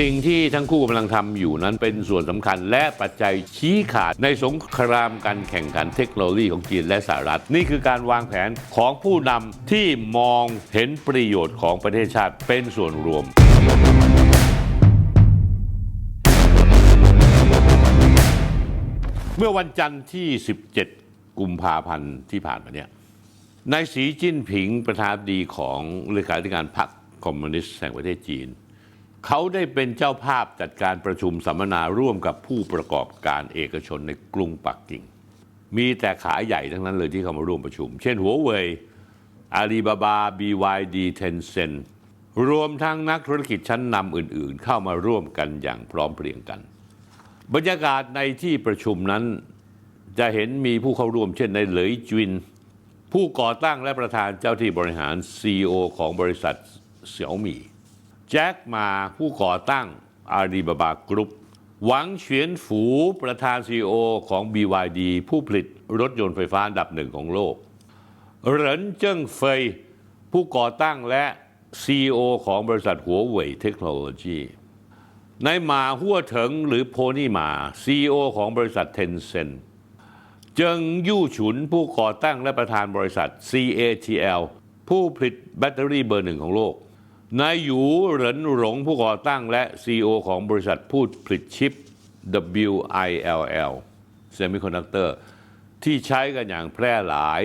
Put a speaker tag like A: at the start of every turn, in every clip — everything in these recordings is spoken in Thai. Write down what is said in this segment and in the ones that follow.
A: สิ่งที่ทั้งคู่กำลังทำอยู่นั้นเป็นส่วนสำคัญและปัจจัยชี้ขาดในสงครามการแข่งขันเทคโนโลยีของจีนและสหรัฐ นี่คือการวางแผนของผู้นำที่มองเห็นประโยชน์ของประเทศชาติเป็นส่วนรวมเมื่อวันจันทร์ที่ 17 กุมภาพันธ์ที่ผ่านมาเนี่ยนายสีจิ้นผิงประธานดีของเลขาธิการพรรคคอมมิวนิสต์แห่งประเทศจีน เขาได้เป็นเจ้าภาพจัดการประชุมสัมมนาร่วมกับผู้ประกอบการเอกชนในกรุงปักกิ่ง มีแต่ขาใหญ่ทั้งนั้นเลยที่เข้ามาร่วมประชุม เช่นหัวเว่ยอาลีบาบา BYD Tencent รวมทั้งนักธุรกิจชั้นนำอื่นๆ เข้ามาร่วมกันอย่างพร้อมเพรียงกัน บรรยากาศในที่ประชุมนั้นจะเห็นมีผู้เข้าร่วมเช่นในเหลยจิน ผู้ก่อตั้งและประธานเจ้าที่บริหาร CEO ของบริษัทเสี่ยวมี่ แจ็คมาผู้ก่อตั้งอาลีบาบากรุ๊ปหวังเฉียนฝูประธาน CEO ของ BYD ผู้ผลิตรถยนต์ไฟฟ้าอันดับหนึ่งของโลก เหรินเจิ้งเฟย ผู้ก่อตั้งและ CEO ของบริษัทหัวเว่ยเทคโนโลยีนายหมาหัวเถิงหรือโพนี่หมา CEO ของบริษัทเทนเซนเจิงยู่ฉุนผู้ก่อตั้งและประธานบริษัท CATL ผู้ผลิตแบตเตอรี่เบอร์หนึ่งของโลก นายหยูเหรินหลงผู้ก่อตั้งและ CEO ของบริษัทผู้ผลิตชิป WILL Semiconductor ที่ใช้กันอย่างแพร่หลาย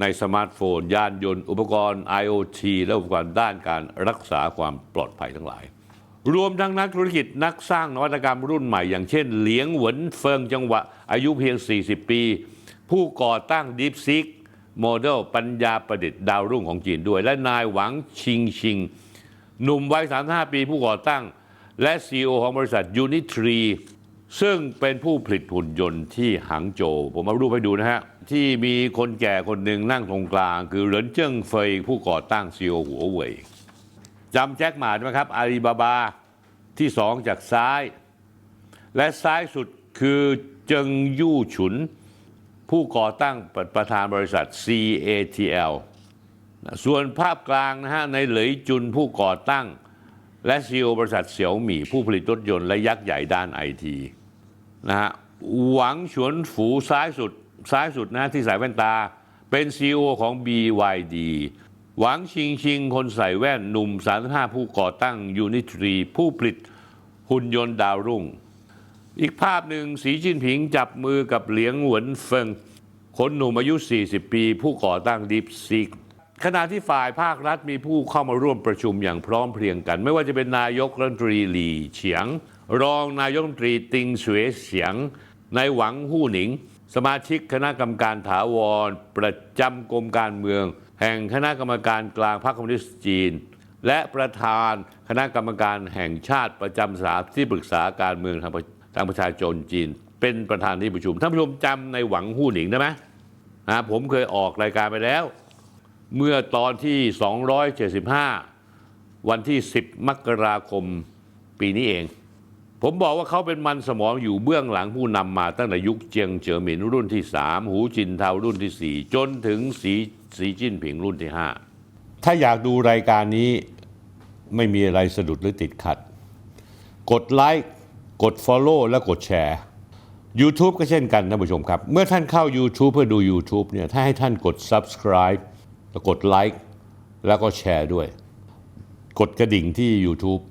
A: ในสมาร์ทโฟน ยานยนต์ อุปกรณ์ IoT และอุปกรณ์ด้านการรักษาความปลอดภัยทั้งหลาย รวมทั้งนักธุรกิจนักสร้างนวัตกรรมรุ่นใหม่ อย่างเช่นเหลียงหวนเฟิงจังหวะ อายุเพียง 40 ปี ผู้ก่อตั้ง DeepSeek โมเดลปัญญาประดิษฐ์ดาวรุ่งของจีนด้วย และนายหวังชิงชิง หนุ่มวัย 35 ปีผู้ก่อตั้ง และ CEO ของบริษัท Unitree ซึ่งเป็นผู้ผลิตหุ่นยนต์ที่หังโจวผมเอารูปให้ดูนะฮะ ที่มีคนแก่คนหนึ่งนั่งตรงกลาง คือเหรินเจิ้งเฟยผู้ก่อตั้ง CEO หัวเว่ยจำแจ็คหมาได้ไหมครับ อาลีบาบาที่สองจากซ้าย และซ้ายสุดคือเจิงยู่ฉุน ผู้ก่อตั้งประธานบริษัท CATL ส่วนภาพกลางนะฮะในเหลยจุนผู้ก่อตั้ง และซีอบริษัทเสี่ยวหมี่ผู้ผลิตรถยนต์และยักษ์ใหญ่ด้านไอทีนะฮะหวังฉวนฝูซ้ายสุดซ้ายสุดนะที่ใส่แว่นตา เป็น CEO ของ BYD หวังชิงชิงคนใส่แว่นหนุ่ม 35 ผู้ก่อตั้ง Unitry ผู้ผลิตหุ่นยนต์ดาวรุ่ง อีกภาพหนึ่งสีจิ้นผิงจับมือกับเหลียงหวนเฟิงคนหนุ่มอายุ 40 ปี ผู้ก่อตั้งดิฟซีก ขณะที่ฝ่ายภาครัฐมีผู้เข้ามาร่วมประชุมอย่างพร้อมเพรียงกัน ไม่ว่าจะเป็นนายกรัฐมนตรีหลี่เฉียง รองนายกรัฐมนตรีติงเสวยเฉียงนายหวังหู้หนิง สมาชิกคณะกรรมการถาวร ประจำกรมการเมือง แห่งคณะกรรมการกลางพรรคคอมมิวนิสต์จีน และประธานคณะกรรมการแห่งชาติประจำสาที่ปรึกษาการเมืองทางประทางประชาชนจีน เป็นประธานที่ประชุมท่านผู้ชมจำในหวังหู้หนิงได้ไหมผมเคยออกรายการไปแล้ว เมื่อตอนที่ 275 วันที่ 10 มกราคมปีนี้เอง ผมบอกว่าเขาเป็นมันสมองอยู่เบื้องหลังผู้นำมาตั้งแต่ยุคเจียงเจ๋อหมินรุ่นที่ 3 หูจินเทารุ่นที่ 4 จนถึงสีสีจิ้นผิงรุ่นที่ 5 ถ้าอยากดูรายการนี้ไม่มีอะไรสะดุดหรือติดขัด กดไลค์กด Follow และกดแชร์ YouTube ก็เช่นกันท่านผู้ชมครับ เมื่อท่านเข้า YouTube เพื่อดู YouTube เนี่ยถ้าให้ท่านกด Subscribe กดไลค์แล้วก็แชร์ด้วย กดกระดิ่งที่ YouTube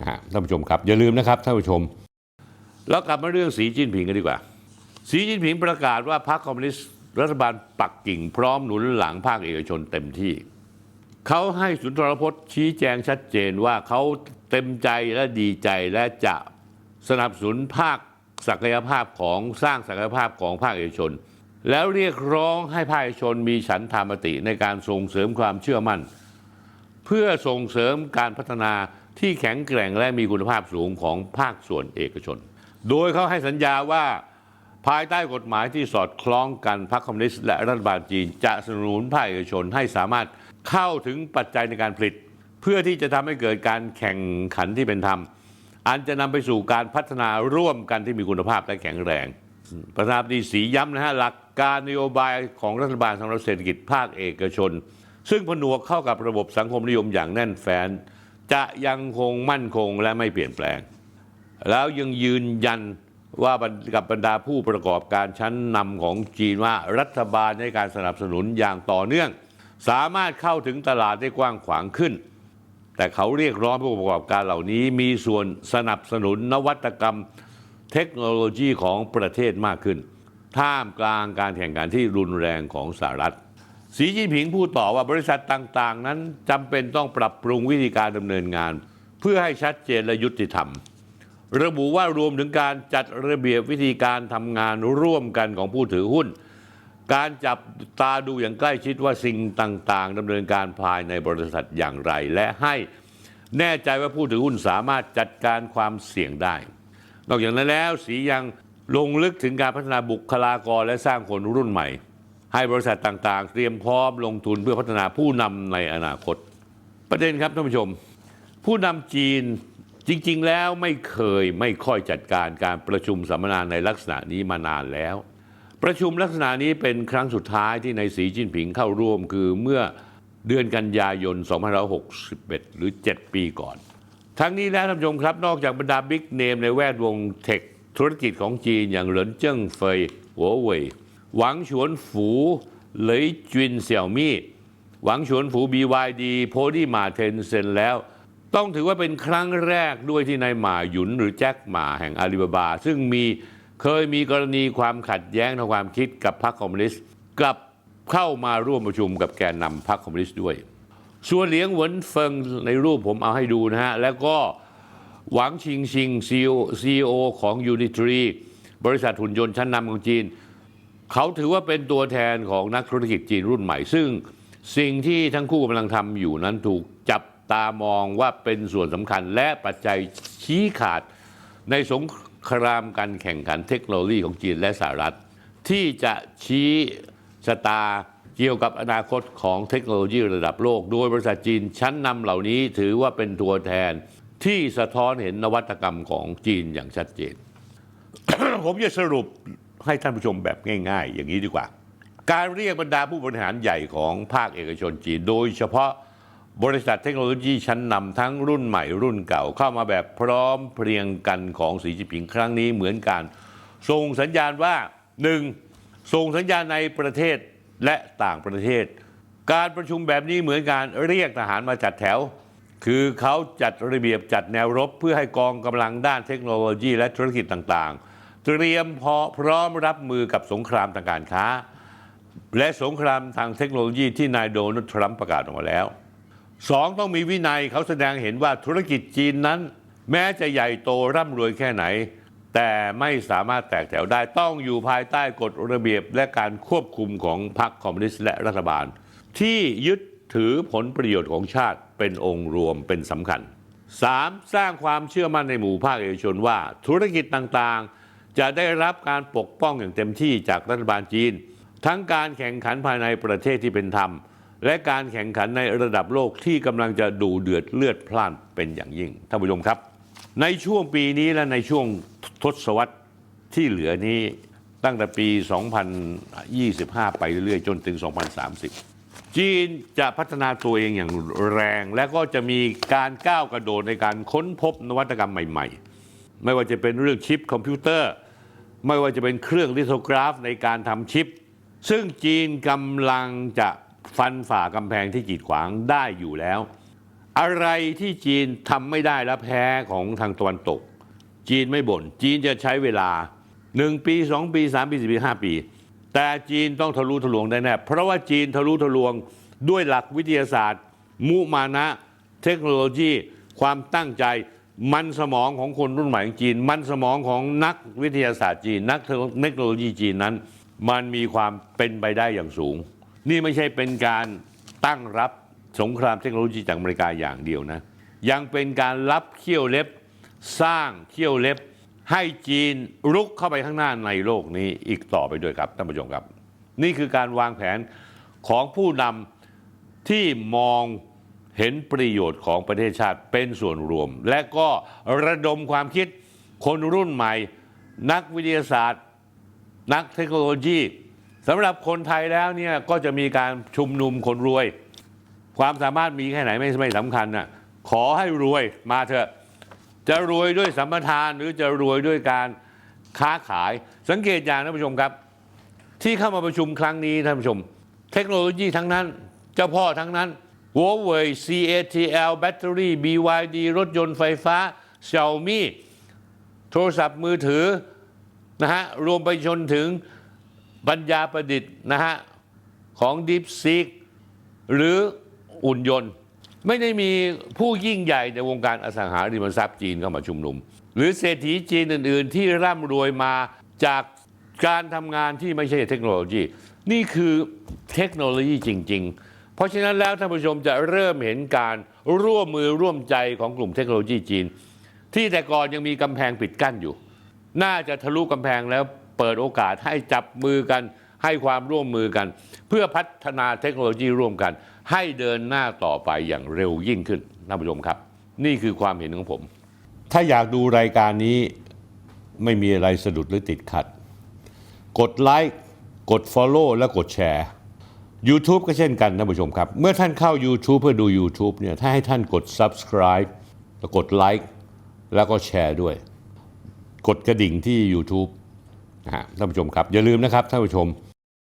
A: นะฮะท่านผู้ชมครับ อย่าลืมนะครับท่านผู้ชม แล้วกลับมาเรื่องสีจิ้นผิงกันดีกว่า สีจิ้นผิงประกาศว่าพรรคคอมมิวนิสต์รัฐบาลปักกิ่งพร้อมหนุนหลังภาคเอกชนเต็มที่ เขาให้สุนทรพจน์ชี้แจงชัดเจนว่าเขาเต็มใจและดีใจและจะสนับสนุนภาคศักยภาพของสร้างศักยภาพของภาคเอกชน แล้วเรียกร้องให้ภาคเอกชนมีฉันทามติในการส่งเสริมความเชื่อมั่น เพื่อส่งเสริมการพัฒนาที่แข็งแกร่งและมีคุณภาพสูงของภาคส่วนเอกชน โดยเขาให้สัญญาว่าภายใต้กฎหมายที่สอดคล้องกันพรรคคอมมิวนิสต์และรัฐบาลจีน จะสนับสนุนภาคเอกชนให้สามารถเข้าถึงปัจจัยในการผลิต เพื่อที่จะทำให้เกิดการแข่งขันที่เป็นธรรม อันจะนำไปสู่การพัฒนาร่วมกันที่มีคุณภาพและแข็งแรง ประธานาธิบดีสีย้ำนะฮะหลักการนโยบายของรัฐบาลสำหรับเศรษฐกิจภาคเอกชน ซึ่งผนวกเข้ากับระบบสังคมนิยมอย่างแน่นแฟ้นจะยังคงมั่นคงและไม่เปลี่ยนแปลง แล้วยังยืนยันว่ากับบรรดาผู้ประกอบการชั้นนำของจีนว่ารัฐบาลให้การสนับสนุนอย่างต่อเนื่อง สามารถเข้าถึงตลาดได้กว้างขวางขึ้น แต่เขาเรียกร้องผู้ประกอบการเหล่านี้มีส่วนสนับสนุนนวัตกรรม เทคโนโลยีของประเทศมากขึ้น ท่ามกลางการแข่งขันที่รุนแรงของสหรัฐ สีจิ้นผิงพูดต่อว่าบริษัทต่างๆ นั้นจำเป็นต้องปรับปรุงวิธีการดำเนินงาน เพื่อให้ชัดเจนและยุติธรรม ระบุว่ารวมถึงการจัดระเบียบวิธีการทำงานร่วมกันของผู้ถือหุ้น การจับตาดูอย่างใกล้ชิดว่าสิ่งต่างๆดำเนินการภายในบริษัทอย่างไร และให้แน่ใจว่าผู้ถือหุ้นสามารถจัดการความเสี่ยงได้ นอกจากนั้นแล้วสียังลงลึกถึงการพัฒนาบุคลากรและสร้างคนรุ่นใหม่ ให้บริษัทต่างๆ เตรียมพร้อมลงทุนเพื่อพัฒนาผู้นำในอนาคต ประเด็นครับท่านผู้ชม ผู้นำจีนจริงๆ แล้วไม่เคยไม่ค่อยจัดการการประชุมสัมมนาในลักษณะนี้มานานแล้ว ประชุมลักษณะนี้เป็นครั้งสุดท้ายที่ในายสีจิ้นผิงเข้าร่วมคือเมื่อเดือนกันยายน 2561 หรือ 7 ปีก่อน ทั้งนี้แล้วท่านผู้ชมครับ นอกจากบรรดาบิ๊กเนมในแวดวงเทคธุรกิจของจีนอย่างเหรินเจิ้งเฟยหัวเว่ยหวังฉวนฝูเหลยจินเสี่ยวมี่หวังฉวนฝู BYD โพดีมาเทนเซนแล้ว ต้องถือว่าเป็นครั้งแรกด้วยที่นายหมาหยุนหรือแจ็คหมาแห่งอาลีบาบา ซึ่งมีเคยมีกรณีความขัดแย้งทางความคิดกับพรรคคอมมิวนิสต์กลับเข้ามาร่วมประชุมกับแกนนำพรรคคอมมิวนิสต์ด้วย ส่วนเหลียงเหวินเฟิงในรูปผมเอาให้ดูนะฮะ แล้วก็หวังชิงชิงซีโอของ Unitary บริษัทหุ่นยนต์ชั้นนำของจีน เขาถือว่าเป็นตัวแทนของนักธุรกิจจีนรุ่นใหม่ ซึ่งสิ่งที่ทั้งคู่กำลังทำอยู่นั้นถูกจับตามองว่าเป็นส่วนสำคัญและปัจจัยชี้ขาดในสงครามการแข่งขันเทคโนโลยีของจีนและสหรัฐ ที่จะชี้ชะตา เกี่ยวกับอนาคตของเทคโนโลยีระดับโลก โดยบริษัทจีนชั้นนำเหล่านี้ถือว่าเป็นตัวแทนที่สะท้อนเห็นนวัตกรรมของจีนอย่างชัดเจน ผมจะสรุปให้ท่านผู้ชมแบบง่าย ๆ อย่างนี้ดีกว่า การเรียกบรรดาผู้บริหารใหญ่ของภาคเอกชนจีน โดยเฉพาะบริษัทเทคโนโลยีชั้นนำทั้งรุ่นใหม่รุ่นเก่าเข้ามาแบบพร้อมเพรียงกันของสีจิ้นผิงครั้งนี้เหมือนกันส่งสัญญาณว่าหนึ่งส่งสัญญาณในประเทศ และต่างประเทศ การประชุมแบบนี้เหมือนการเรียกทหารมาจัดแถว คือเขาจัดระเบียบจัดแนวรบเพื่อให้กองกำลังด้านเทคโนโลยีและธุรกิจต่างๆ เตรียมพอพร้อมรับมือกับสงครามทางการค้า และสงครามทางเทคโนโลยีที่นายโดนัลด์ทรัมป์ประกาศออกมาแล้วสองต้องมีวินัยเขาแสดงเห็นว่าธุรกิจจีนนั้น แม้จะใหญ่โตร่ำรวยแค่ไหน แต่ไม่สามารถแตกแถวได้ต้องอยู่ภายใต้กฎระเบียบและการควบคุมของพรรคคอมมิวนิสต์และรัฐบาล ที่ยึดถือผลประโยชน์ของชาติเป็นองค์รวมเป็นสำคัญ 3. สร้างความเชื่อมั่นในหมู่ภาคเอกชนว่า ธุรกิจต่างๆ จะได้รับการปกป้องอย่างเต็มที่จากรัฐบาลจีน ทั้งการแข่งขันภายในประเทศที่เป็นธรรม และการแข่งขันในระดับโลกที่กำลังจะดูเดือดเลือดพล่านเป็นอย่างยิ่งท่านผู้ชมครับ ในช่วงปีนี้และในช่วง ทศวรรษที่เหลือนี้ตั้งแต่ปี 2025 ไปเรื่อยๆ จนถึง 2030 จีนจะพัฒนาตัวเองอย่างแรง และก็จะมีการก้าวกระโดดในการค้นพบนวัตกรรมใหม่ๆ ไม่ว่าจะเป็นเรื่องชิปคอมพิวเตอร์ ไม่ว่าจะเป็นเครื่องลิโทกราฟในการทำชิป ซึ่งจีนกำลังจะฟันฝ่ากำแพงที่กีดขวางได้อยู่แล้ว อะไรที่จีนทำไม่ได้และแพ้ของทางตะวันตก จีนไม่บ่น จีนจะใช้เวลา 1 ปี 2 ปี 3 ปี 4 ปี 5 ปี แต่จีนต้องทะลุทะลวงได้แน่ เพราะว่าจีนทะลุทะลวงด้วยหลักวิทยาศาสตร์ มุมานะ เทคโนโลยี ความตั้งใจ มันสมองของคนรุ่นใหม่ของจีน มันสมองของนักวิทยาศาสตร์จีน นักเทคโนโลยีจีนนั้น มันมีความเป็นไปได้อย่างสูง นี่ไม่ใช่เป็นการตั้งรับสงครามเทคโนโลยีจากอเมริกาอย่างเดียวนะ ยังเป็นการรับเขี้ยวเล็บ สร้างเขี้ยวเล็บ ให้จีนรุกเข้าไปข้างหน้าในโลกนี้อีกต่อไปด้วยครับท่านผู้ชมครับ นี่คือการวางแผนของผู้นำที่มองเห็นประโยชน์ของประเทศชาติเป็นส่วนรวม และก็ระดมความคิดคนรุ่นใหม่ นักวิทยาศาสตร์ นักเทคโนโลยีสำหรับคนไทยแล้วเนี่ยก็จะมีการชุมนุมคนรวย ความสามารถมีแค่ไหนไม่ไม่สำคัญนะขอให้รวยมาเถอะ จะรวยด้วยสัมปทานหรือจะรวยด้วยการค้าขาย สังเกตอย่างท่านผู้ชมครับ ที่เข้ามาประชุมครั้งนี้ท่านผู้ชม เทคโนโลยีทั้งนั้น เจ้าพ่อทั้งนั้น Huawei CATL แบตเตอรี่ BYD รถยนต์ไฟฟ้า Xiaomi โทรศัพท์มือถือนะฮะรวมไปจนถึงปัญญาประดิษฐ์นะฮะของ DeepSeek หรืออุ่นยนต์ ไม่ได้มีผู้ยิ่งใหญ่ในวงการอสังหาริมทรัพย์จีนเข้ามาชุมนุม หรือเศรษฐีจีนอื่น ๆ ที่ร่ำรวยมาจากการทำงานที่ไม่ใช่เทคโนโลยี นี่คือเทคโนโลยีจริง ๆ เพราะฉะนั้นแล้วท่านผู้ชมจะเริ่มเห็นการร่วมมือร่วมใจของกลุ่มเทคโนโลยีจีน ที่แต่ก่อนยังมีกำแพงปิดกั้นอยู่ น่าจะทะลุกำแพงแล้วเปิดโอกาสให้จับมือกัน ให้ความร่วมมือกัน เพื่อพัฒนาเทคโนโลยีร่วมกัน ให้เดินหน้าต่อไปอย่างเร็วยิ่งขึ้นท่านผู้ชมครับ นี่คือความเห็นของผม ถ้าอยากดูรายการนี้ไม่มีอะไรสะดุดหรือติดขัด กดไลค์กด Follow และกดแชร์ YouTube ก็เช่นกันท่านผู้ชมครับ เมื่อท่านเข้า YouTube เพื่อดู YouTube เนี่ยถ้าให้ท่านกด Subscribe แล้วกดไลค์แล้วก็แชร์ด้วย กดกระดิ่งที่ YouTube นะฮะท่านผู้ชมครับ อย่าลืมนะครับท่านผู้ชม